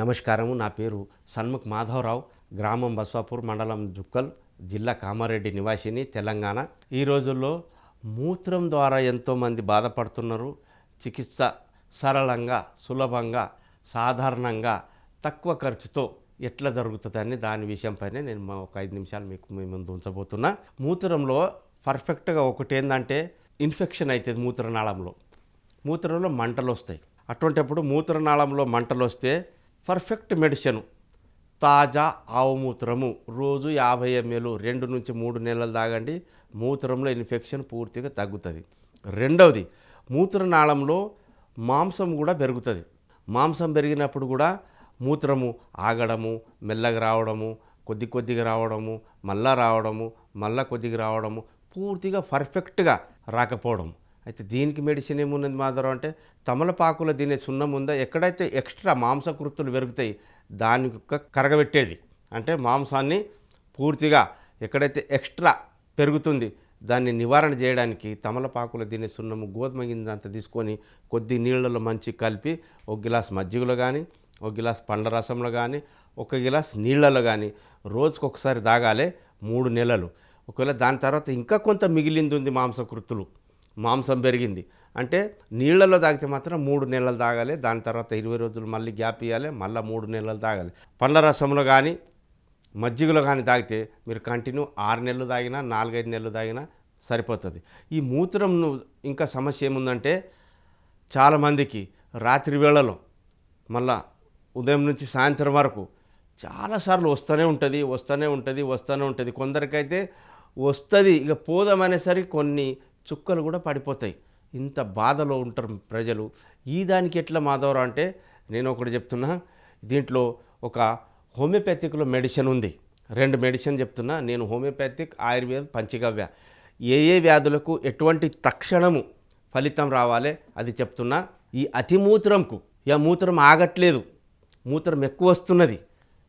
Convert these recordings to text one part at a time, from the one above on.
నమస్కారము. నా పేరు సన్ముఖ్ మాధవరావు. గ్రామం బస్వాపూర్ మండలం జుక్కల్ జిల్లా కామారెడ్డి నివాసిని తెలంగాణ. ఈ రోజుల్లో మూత్రం ద్వారా ఎంతోమంది బాధపడుతున్నారు. చికిత్స సరళంగా సులభంగా సాధారణంగా తక్కువ ఖర్చుతో ఎట్లా జరుగుతుందని దాని విషయంపైనే నేను మా ఒక ఐదు నిమిషాలు మీకు మీ ముందు ఉంచబోతున్నా. మూత్రంలో పర్ఫెక్ట్గా ఒకటి ఏంటంటే ఇన్ఫెక్షన్ అవుతుంది మూత్రనాళంలో. మూత్రంలో మంటలు వస్తాయి అటువంటిప్పుడు మూత్రనాళంలో మంటలు వస్తే పర్ఫెక్ట్ మెడిసిన్. తాజా ఆవు మూత్రము. రోజు యాభై ఎంఎల్ రెండు నుంచి మూడు నెలలు తాగండి. మూత్రంలో ఇన్ఫెక్షన్ పూర్తిగా తగ్గుతుంది. రెండవది మూత్రనాళంలో మాంసం కూడా పెరుగుతుంది. మాంసం పెరిగినప్పుడు కూడా మూత్రము ఆగడము మెల్లగా రావడము కొద్ది కొద్దిగా రావడము మళ్ళా రావడము మళ్ళా కొద్దిగా రావడము పూర్తిగా పర్ఫెక్ట్గా రాకపోవడం. అయితే దీనికి మెడిసిన్ ఏమున్నది మాధవరం అంటే తమలపాకులో తినే సున్నం ఉందా? ఎక్కడైతే ఎక్స్ట్రా మాంసకృతులు పెరుగుతాయి దాని కరగబెట్టేది. అంటే మాంసాన్ని పూర్తిగా ఎక్కడైతే ఎక్స్ట్రా పెరుగుతుంది దాన్ని నివారణ చేయడానికి తమలపాకుల తినే సున్నము గోధుమ గింజ అంత తీసుకొని కొద్ది నీళ్ళలో మంచి కలిపి ఒక గిలాస్ మజ్జిగలో కానీ ఒక గిలాస్ పండ్ల రసంలో కానీ ఒక గిలాస్ నీళ్ళలో కానీ రోజుకు ఒకసారి తాగాలి మూడు నెలలు. ఒకవేళ దాని తర్వాత ఇంకా కొంత మిగిలింది ఉంది మాంసకృతులు మాంసం పెరిగింది. అంటే నీళ్ళలో తాగితే మాత్రం మూడు నెలలు తాగాలి దాని తర్వాత ఇరవై రోజులు మళ్ళీ గ్యాప్ ఇవ్వాలి మళ్ళీ మూడు నెలలు తాగాలి. పండ్ల రసంలో కానీ మజ్జిగలో కానీ తాగితే మీరు కంటిన్యూ ఆరు నెలలు తాగినా నాలుగైదు నెలలు తాగినా సరిపోతుంది. ఈ మూత్రం ఇంకా సమస్య ఏముందంటే చాలామందికి రాత్రి వేళలో మళ్ళా ఉదయం నుంచి సాయంత్రం వరకు చాలాసార్లు వస్తూనే ఉంటుంది వస్తూనే ఉంటుంది వస్తూనే ఉంటుంది. కొందరికైతే వస్తుంది ఇక పోదామనేసరికి కొన్ని చుక్కలు కూడా పడిపోతాయి. ఇంత బాధలో ఉంటారు ప్రజలు. ఈ దానికి ఎట్లా మాధవరావు అంటే నేను ఒకటి చెప్తున్నా దీంట్లో ఒక హోమియోపతిక్లో మెడిసిన్ ఉంది. రెండు మెడిసిన్ చెప్తున్నా నేను హోమియోపతిక్ ఆయుర్వేద పంచగవ్య. ఏ ఏ వ్యాధులకు ఎటువంటి తక్షణము ఫలితం రావాలి అది చెప్తున్నా. ఈ అతిమూత్రంకు ఇక మూత్రం ఆగట్లేదు. మూత్రం ఎక్కువ వస్తున్నది.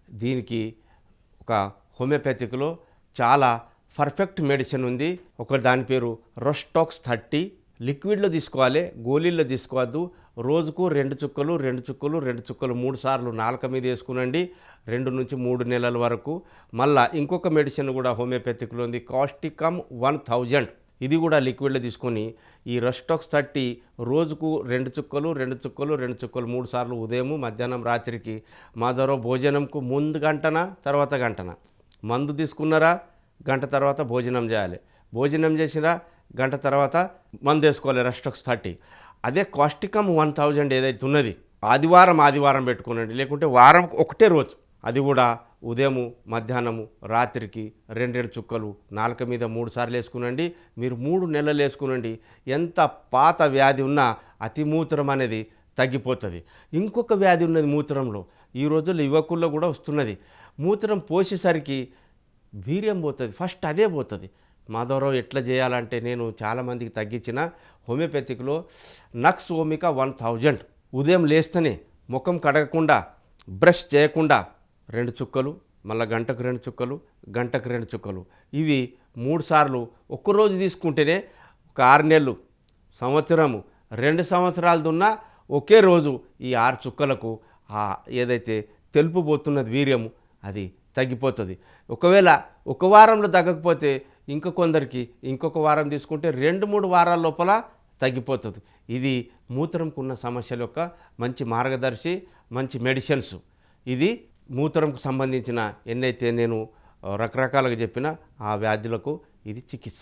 దీనికి ఒక హోమియోపతిక్లో చాలా పర్ఫెక్ట్ మెడిసిన్ ఉంది. ఒక దాని పేరు రొస్టాక్స్ థర్టీ. లిక్విడ్లో తీసుకోవాలి గోళీల్లో తీసుకోవద్దు. రోజుకు రెండు చుక్కలు రెండు చుక్కలు రెండు చుక్కలు మూడు సార్లు నాలుక మీద వేసుకునండి. రెండు నుంచి మూడు నెలల వరకు. మళ్ళా ఇంకొక మెడిసిన్ కూడా హోమియోపతిక్లో ఉంది కాస్టికమ్ వన్ థౌజండ్. ఇది కూడా లిక్విడ్లో తీసుకొని ఈ రస్టాక్స్ థర్టీ రోజుకు రెండు చుక్కలు రెండు చుక్కలు రెండు చుక్కలు మూడు సార్లు ఉదయం మధ్యాహ్నం రాత్రికి. మాధవరావు భోజనంకు ముందు గంటన తర్వాత గంటన? మందు తీసుకున్నారా? గంట తర్వాత భోజనం చేయాలి. భోజనం చేసినా గంట తర్వాత మందు వేసుకోవాలి రెస్ట్రక్స్ థర్టీ. అదే కాస్టికమ్ వన్ థౌజండ్ ఏదైతే ఉన్నది ఆదివారం ఆదివారం పెట్టుకునండి. లేకుంటే వారం ఒకటే రోజు. అది కూడా ఉదయము మధ్యాహ్నము రాత్రికి రెండు రెండు చుక్కలు నాలుక మీద మూడు సార్లు వేసుకునండి. మీరు మూడు నెలలు వేసుకునండి. ఎంత పాత వ్యాధి ఉన్నా అతిమూత్రం అనేది తగ్గిపోతుంది. ఇంకొక వ్యాధి ఉన్నది మూత్రంలో. ఈ రోజుల్లో యువకుల్లో కూడా వస్తున్నది. మూత్రం పోసేసరికి వీర్యం పోతుంది ఫస్ట్ అదే పోతుంది. మాధవరావు ఎట్లా చేయాలంటే నేను చాలామందికి తగ్గించిన హోమియోపతిక్లో నక్స్ ఓమిక వన్ థౌజండ్. ఉదయం లేస్తేనే ముఖం కడగకుండా బ్రష్ చేయకుండా రెండు చుక్కలు మళ్ళీ గంటకు రెండు చుక్కలు గంటకు రెండు చుక్కలు. ఇవి మూడు సార్లు ఒక్కరోజు తీసుకుంటేనే ఒక ఆరు నెలలు సంవత్సరము రెండు సంవత్సరాలు దున్నా ఒకే రోజు ఈ ఆరు చుక్కలకు ఏదైతే తెలుపు పోతున్నది వీర్యము అది తగ్గిపోతుంది. ఒకవేళ ఒక వారంలో తగ్గకపోతే ఇంక కొందరికి ఇంకొక వారం తీసుకుంటే రెండు మూడు వారాల లోపల తగ్గిపోతుంది. ఇది మూత్రంకు ఉన్న సమస్యల యొక్క మంచి మార్గదర్శి మంచి మెడిసిన్స్ ఇది మూత్రంకు సంబంధించిన ఎన్నైతే నేను రకరకాలుగా చెప్పిన ఆ వ్యాధులకు ఇది చికిత్స.